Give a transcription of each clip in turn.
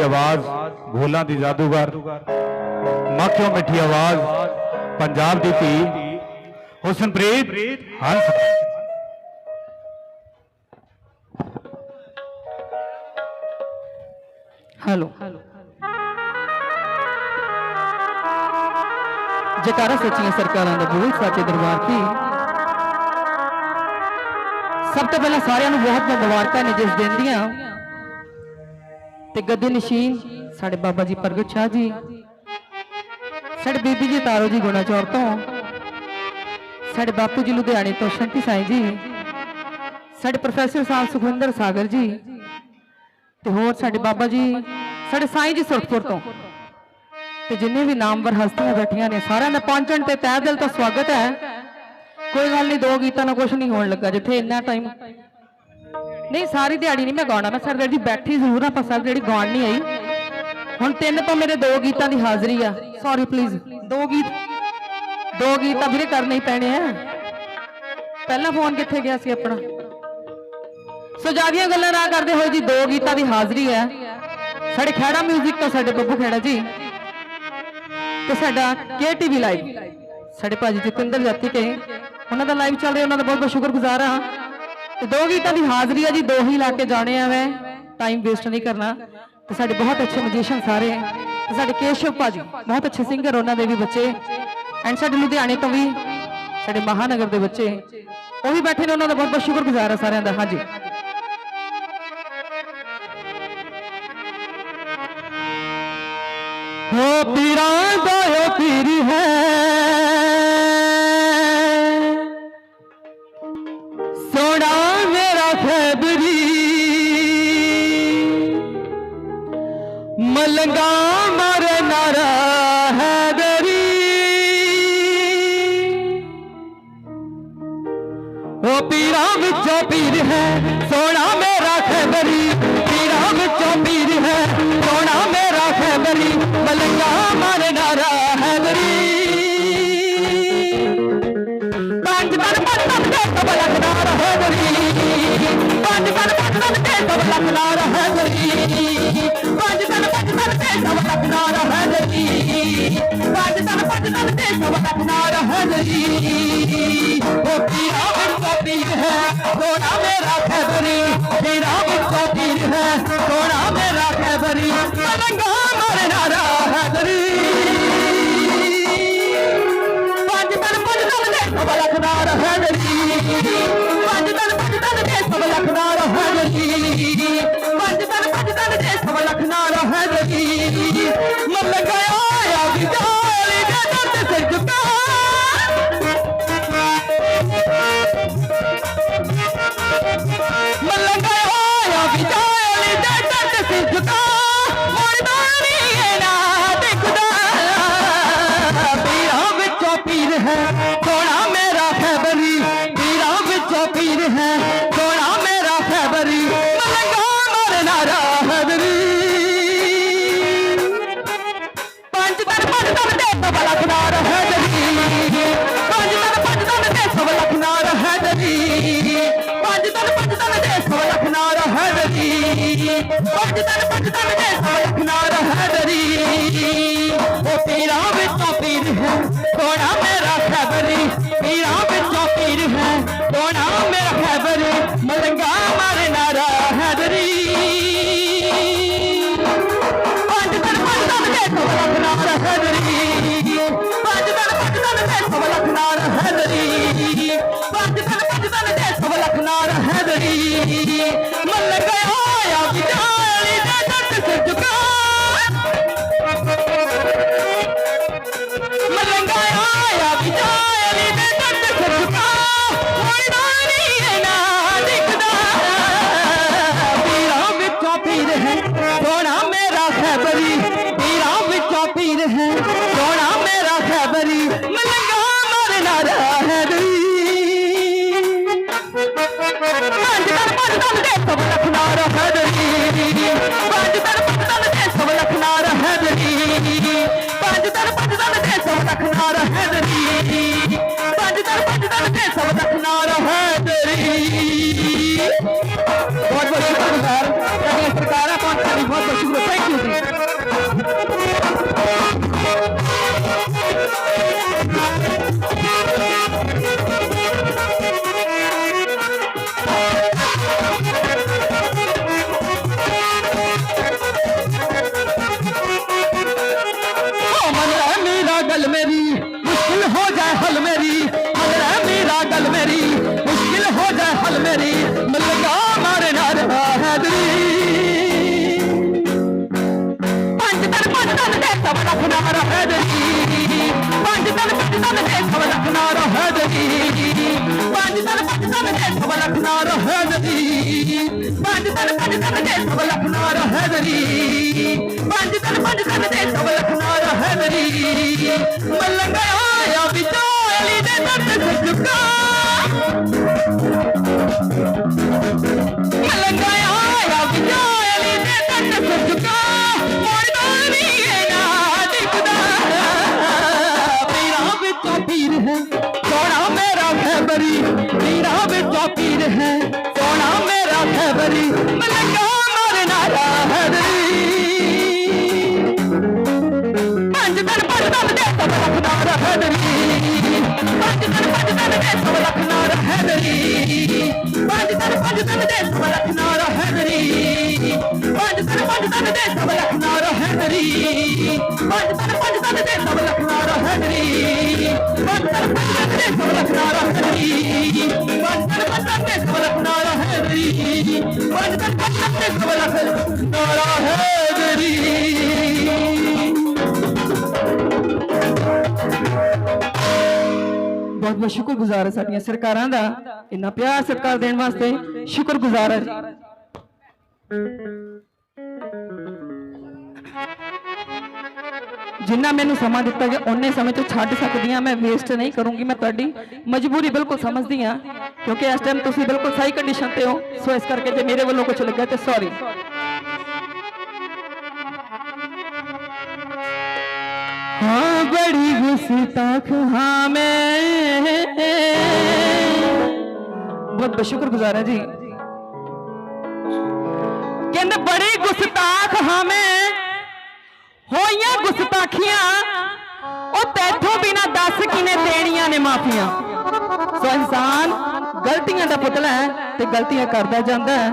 ਮਿੱਠੀ ਆਵਾਜ਼ ਭੋਲਾਂ ਦੀ ਜਾਦੂਗਰ। ਮੱਖਿਓ ਮਿੱਠੀ ਆਵਾਜ਼, ਪੰਜਾਬ ਦੀ ਧੀ, ਹੁਸਨਪ੍ਰੀਤ ਹੰਸ। ਹੈਲੋ। ਜਕਾਰਾ ਸੱਚੀਆਂ ਸਰਕਾਰਾਂ ਦਾ ਬੋਲ ਸਾਚੇ ਦਰਬਾਰ ਕੀ? ਸਭ ਤੋਂ ਪਹਿਲਾਂ ਸਾਰਿਆਂ ਨੂੰ ਬਹੁਤ ਬਹੁਤ ਮੁਬਾਰਕਾਂ ਨੇ ਜਿਸ ਦਿਨ ਦੀਆਂ। ਤੇ ਗੱਦੀ ਨਸ਼ੀਨ, ਸਾਡੇ ਬਾਬਾ ਜੀ ਪ੍ਰਗਟ ਸ਼ਾਹ ਜੀ। ਸਾਡੇ ਬੀਬੀ ਜੀ ਤਾਰੋ ਜੀ ਗੁਣਾ ਚੌਰ ਤੋਂ। ਸਾਡੇ ਬਾਪੂ ਜੀ ਲੁਧਿਆਣੇ ਤੋਂ ਸ਼ੰਟੀ ਸਾਈ ਜੀ। ਸਾਡੇ ਪ੍ਰੋਫੈਸਰ ਸਾਹਿਬ ਸੁਖਵਿੰਦਰ ਸਾਗਰ ਜੀ। ਤੇ ਹੋਰ ਸਾਡੇ ਬਾਬਾ ਜੀ, ਸਾਡੇ ਸਾਈ ਜੀ ਸੁਰਖਪੁਰ ਤੋਂ। ਤੇ ਜਿੰਨੇ ਵੀ ਨਾਮਵਰ ਹਸਤੀਆਂ ਬੈਠੀਆਂ ਨੇ, ਸਾਰਿਆਂ ਦਾ ਪਹੁੰਚਣ ਤੇ ਤਹਿ ਦਿਲ ਤੋਂ ਸਵਾਗਤ ਹੈ। ਕੋਈ ਗੱਲ ਨਹੀਂ, ਦੋ ਗੀਤਾਂ ਨਾਲ ਕੁਝ ਨਹੀਂ ਹੋਣ ਲੱਗਾ, ਜਿੱਥੇ ਇੰਨਾ ਟਾਈਮ ਨਹੀਂ, ਸਾਰੀ ਦਿਹਾੜੀ ਨਹੀਂ ਮੈਂ ਗਾਉਣਾ। ਮੈਂ ਸਰ ਜਿਹੜੀ ਬੈਠੀ ਜ਼ਰੂਰ ਆ ਪਰ ਸਰ ਜਿਹੜੀ ਗਾਉਣ ਨਹੀਂ ਆਈ। ਹੁਣ ਤਿੰਨ ਤੋਂ ਮੇਰੇ ਦੋ ਗੀਤਾਂ ਦੀ ਹਾਜ਼ਰੀ ਆ। ਸੌਰੀ ਪਲੀਜ਼ ਦੋ ਗੀਤ। ਦੋ ਗੀਤ ਤਾਂ ਵੀਰੇ ਕਰਨੇ ਹੀ ਪੈਣੇ ਆ। ਪਹਿਲਾ ਫੋਨ ਕਿੱਥੇ ਗਿਆ ਸੀ ਆਪਣਾ? ਸੋ ਜਿਆਦੀਆਂ ਗੱਲਾਂ ਨਾ ਕਰਦੇ ਹੋਏ ਜੀ, ਦੋ ਗੀਤਾਂ ਦੀ ਹਾਜ਼ਰੀ ਹੈ ਸਾਡੇ ਖੇੜਾ 뮤직 ਤੋਂ ਸਾਡੇ ਬੱਬੂ ਖੇੜਾ ਜੀ ਤੇ ਸਾਡਾ ਕੇਟੀਵੀ ਲਾਈਵ ਸਾਡੇ ਭਾਜੀ ਜਤਿੰਦਰ ਜਾਤੀ ਕੇ ਉਹਨਾਂ ਦਾ ਲਾਈਵ ਚੱਲ ਰਿਹਾ, ਉਹਨਾਂ ਦਾ ਬਹੁਤ ਬਹੁਤ ਸ਼ੁਕਰਗੁਜ਼ਾਰ ਹਾਂ। ਤੇ ਦੋ ਗੀਤਾਂ ਦੀ ਹਾਜ਼ਰੀ ਆ ਜੀ, ਦੋ ਹੀ ਲਾ ਕੇ ਜਾਣੇ ਆ ਮੈਂ। ਟਾਈਮ ਵੇਸਟ ਨਹੀਂ ਕਰਨਾ। ਤੇ ਸਾਡੇ ਬਹੁਤ ਅੱਛੇ ਮਿਊਜ਼ੀਸ਼ੀਅਨ ਸਾਰੇ। ਤੇ ਸਾਡੇ ਕੇਸ਼ਵ ਭਾਜੀ, ਬਹੁਤ ਅੱਛੇ ਸਿੰਗਰ ਉਹਨਾਂ ਦੇ ਵੀ ਬੱਚੇ। ਐਂਡ ਸਾਡੇ ਲੁਧਿਆਣੇ ਤੋਂ ਵੀ, ਸਾਡੇ ਮਹਾਨਗਰ ਦੇ ਬੱਚੇ। ਉਹ ਵੀ ਬੈਠੇ ਨੇ, ਉਹਨਾਂ ਦਾ ਬਹੁਤ ਬਹੁਤ ਸ਼ੁਕਰਗੁਜ਼ਾਰ ਹੈ ਸਾਰਿਆਂ ਦਾ, ਹਾਂਜੀ। ਹੋ ਪੀਰਾਂ ਦਾ ਉਹ ਪੀਰ ਹੈ। ਵਿੱਚੋਂ ਪੀਰ ਹੈ ਸੋਣਾ ਮੇਰਾ ਖੈਬਰੀ ਪੀਰਾਂ ਵਿੱਚੋਂ ਪੀਰ ਹੈ ਸੋਣਾ ਮੇਰਾ ਖੈਬਰੀ ਮਲੰਗਾ ਮਰਨਾ ਨਾਰਾ ਹੈਦਰੀ ਪੰਜ ਤਨ ਪੰਜ ਤਨ ਦੇ ਸਭ ਲਖਦਾਰ ਹੈ ਗਰੀ ਪੰਜ ਤਨ ਪੰਜ ਤਨ ਦੇ ਸਭ ਲਖਦਾਰ ਹੈ ਗਰੀ ਪੰਜ ਤਨ ਪੰਜ ਤਨ ਦੇ ਸਭ ਲਖਦਾਰ ਹੈ ਗਰੀ ਪੰਜ ਤਨ ਪੰਜ ਤਨ ਦੇ ਸਭ ਲਖਦਾਰ ਹੈ ਗਰੀ ਉਹ ਪੀਰਾ ਵਿੱਚ ਪੀਰ ਹੈ ਸੋਨਾ ਮੇਰਾ ਖੈਬਰੀ ਪੀਰਾ ਵਿੱਚ ਪੀਰ ਹੈ ਸੋਨਾ ਮੇਰਾ ਖੈਬਰੀ partidário, partidário, partidário. Para, cadê? ਮੇਰੀ, ਮੁਸ਼ਕਿਲ ਹੋ ਜਾਏ ਹਲ ਮੇਰੀ ਹਲ ਰਹਿ ਮੇਰਾ ਗੱਲ ਮੇਰੀ, ਮੁਸ਼ਕਿਲ ਹੋ ਜਾਏ ਹਲ ਮੇਰੀ ਮਲਗਾ ਮਾਰਨਾ ਰਹਾ ਹੈ ਪੰਜ ਤਨ ਪੰਜ ਤਨ ਦੇ ਸਭ ਰੱਖਣਾ ਰਹਾ ਦਰੀ ਪੰਜ ਤਨ ਪੰਜ ਤਨ ਦੇ ਸਭ ਰੱਖਣਾ ਰਹਾ ਦਰੀ ਪੰਜ ਤਨ ਪੰਜ ਤਨ ਦੇ ਸਭ ਰੱਖਣਾ ਰਹਾ ਦਰੀ ਪੰਜ ਤਨ ਪੰਜ ਤਨ ਦੇ ਸਭ ਰੱਖਣਾ ਰਹਾ ਦਰੀ ਪੰਜ ਤਨ ਪੰਜ ਤਨ ਦੇ ਸਭ ਲਖਨਾਰ ਹੈਦਰੀ ਮਲੰਗ ਆਇਆ ਵਿਚਾਲੀ ਦੇ ਦਰਦ ਸੁਝਕਾ पंजतन देश पर लखनऊ हैदरी पंजतन पंजतन देश पर लखनऊ हैदरी पंजतन पंजतन देश पर लखनऊ हैदरी पंजतन पंजतन देश पर लखनऊ हैदरी पंजतन पंजतन देश पर लखनऊ हैदरी पंजतन पंजतन देश पर लखनऊ हैदरी ਬਹੁਤ ਬਹੁਤ ਸ਼ੁਕਰਗੁਜ਼ਾਰ ਹੈ ਸਾਡੀਆਂ ਸਰਕਾਰਾਂ ਦਾ। ਇੰਨਾ ਪਿਆਰ ਸਤਿਕਾਰ ਦੇਣ ਵਾਸਤੇ ਸ਼ੁਕਰਗੁਜ਼ਾਰ ਹੈ ਜਿੰਨਾ ਮੈਨੂੰ ਸਮਾਂ ਦਿੱਤਾ ਗਿਆ, ਉਹਨੇ ਸਮੇਂ ਤੋਂ ਛੱਡ ਸਕਦੀ ਹਾਂ। ਮੈਂ ਵੇਸਟ ਨਹੀਂ ਕਰੂੰਗੀ ਮੈਂ ਤੁਹਾਡੀ। ਮਜਬੂਰੀ ਬਿਲਕੁਲ ਸਮਝਦੀ ਆ ਕਿਉਂਕਿ ਇਸ ਟਾਈਮ ਤੁਸੀਂ ਬਿਲਕੁਲ ਸਹੀ ਕੰਡੀਸ਼ਨ ਤੇ ਹੋ। ਸੋ ਇਸ ਕਰਕੇ ਜੇ ਮੇਰੇ ਵੱਲੋਂ ਕੁਝ ਲੱਗਾ ਤੇ ਸੌਰੀ बड़ी गुस्ताख हाँ मैं बहुत बहुत शुक्रगुजार है जी ਕਹਿੰਦੇ ਬੜੀ ਗੁਸਤਾਖ ਹਾਂ ਮੈਂ ਹੋਈਆਂ ਗੁਸਤਾਖੀਆਂ ਉਹ ਤੈਥੋਂ ਬਿਨਾ ਦੱਸ ਕਿਨੇ ਦੇਣੀਆਂ ਨੇ ਮਾਫੀਆਂ ਸੋ ਇਨਸਾਨ ਗਲਤੀਆਂ ਦਾ ਪੁਤਲਾ ਹੈ ਤੇ ਗਲਤੀਆਂ ਕਰਦਾ ਜਾਂਦਾ ਹੈ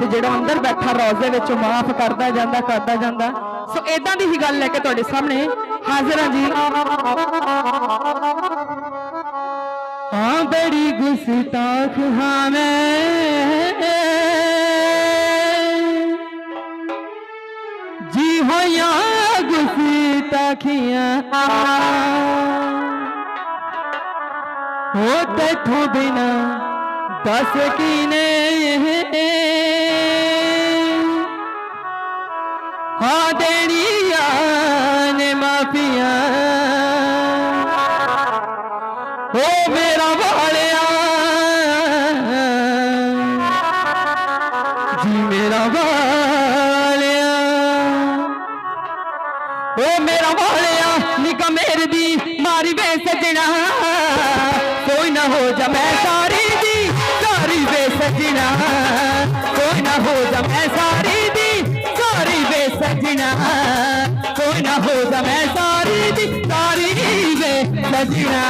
ਤੇ ਜਿਹੜਾ ਅੰਦਰ ਬੈਠਾ ਰੋਜ਼ੇ ਵਿੱਚ ਮਾਫ ਕਰਦਾ ਜਾਂਦਾ ਕਰਦਾ ਜਾਂਦਾ ਸੋ ਇਦਾਂ ਦੀ ਹੀ ਗੱਲ ਲੈ ਕੇ ਤੁਹਾਡੇ ਸਾਹਮਣੇ हाजिर जी। हाँ बड़ी गुस्ताख हमें। जी हो या गुस्ताखिया। हो तथो बिना दस की कीने ਕੋਈ ਨਾ ਹੋ ਜਾ, ਮੈਂ ਸਾਰੀ ਦੀ ਸਾਰੀ ਵੇ ਸਜਣਾ ਕੋਈ ਨਾ ਹੋ ਜਾ, ਮੈਂ ਸਾਰੀ ਦੀ ਸਾਰੀ ਵੇ ਸਜਣਾ ਕੋਈ ਨਾ ਹੋ ਜਾ, ਮੈਂ ਸਾਰੀ ਦੀ ਸਾਰੀ ਵੇ ਸਜਣਾ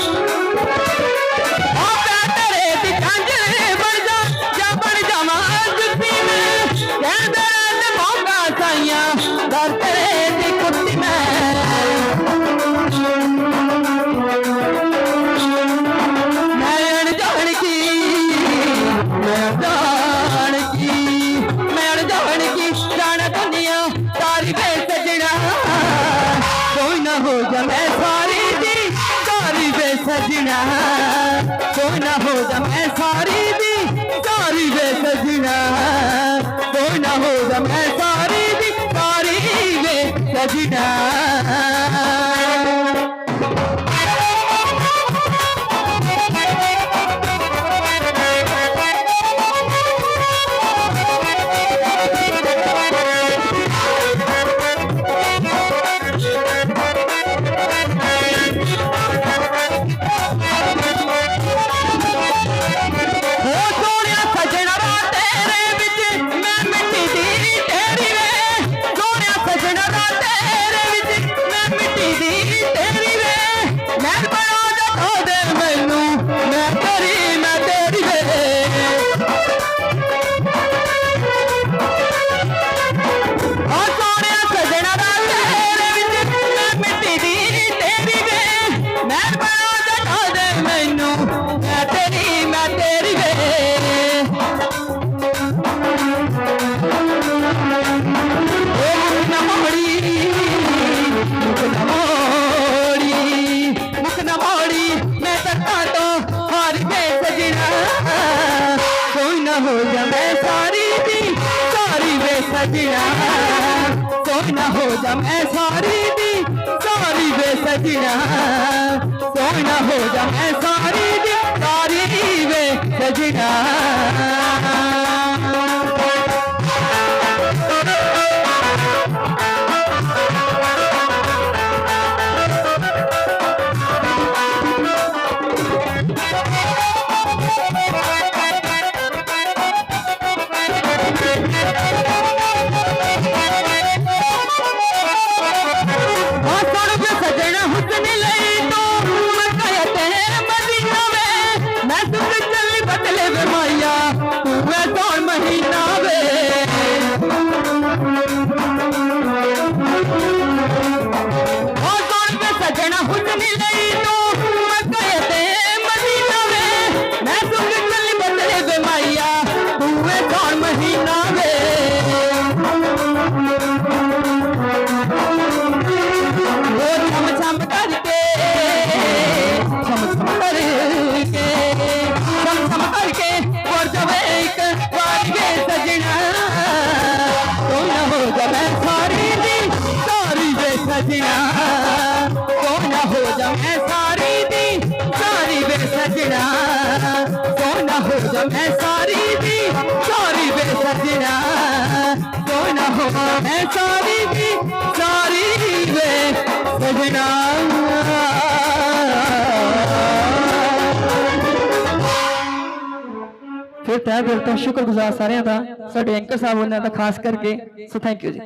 Podcast. ਕੋਈ ਨਾ ਹੋ ਜਾ, ਮੈਂ ਸਾਰੀ ਦੀ ਸਾਰੀ ਵੇ ਸਜਣਾ ਕੋਈ ਨਾ ਹੋ ਜਾ, ਮੈਂ ਸਾਰੀ ਦੀ ਸਾਰੀ ਵੇ ਸਜਣਾ ਮੁਖ ਮੁਖ ਨਵਾੜੀ ਮੈਂ ਤੱਕਾ ਤੋਂ ਹਾਰ ਕੋਈ ਨਾ ਹੋ ਜਾਵੇ ਸਾਰੀ ਦੀ ਸਾਰੀ ਵੇ ਕੋਈ ਨਾ ਹੋ ਜਾਵੇ ਸਾਰੀ ਦੀ ਸਾਰੀ ਵੇ ਕੋਈ ਨਾ ਹੋ ਜਾਵੇ ਸਾਰੀ ਦੀ ਸਾਰੀ ਸਜਣਾ। ਤੂੰ ਨਾ ਹੋ ਜਾਵੇ ਸਾਰੀ ਦੀ, ਸਾਰੀ ਵੇ ਸਜਣਾ ਤੂੰ ਹੋ ਜਾਵੇ ਸਾਰੀ ਦੀ, ਸਾਰੀ ਵੇ ਸਜਣਾ ਫਿਰ ਤਹਿ ਦਿਲ ਸ਼ੁਕਰਗੁਜ਼ਾਰ ਸਾਰਿਆਂ ਦਾ, ਸਾਡੇ ਐਂਕਰ ਸਾਹਿਬ ਉਹਨਾਂ ਦਾ, ਖਾਸ ਕਰਕੇ। ਸੋ ਥੈਂਕ ਯੂ ਜੀ।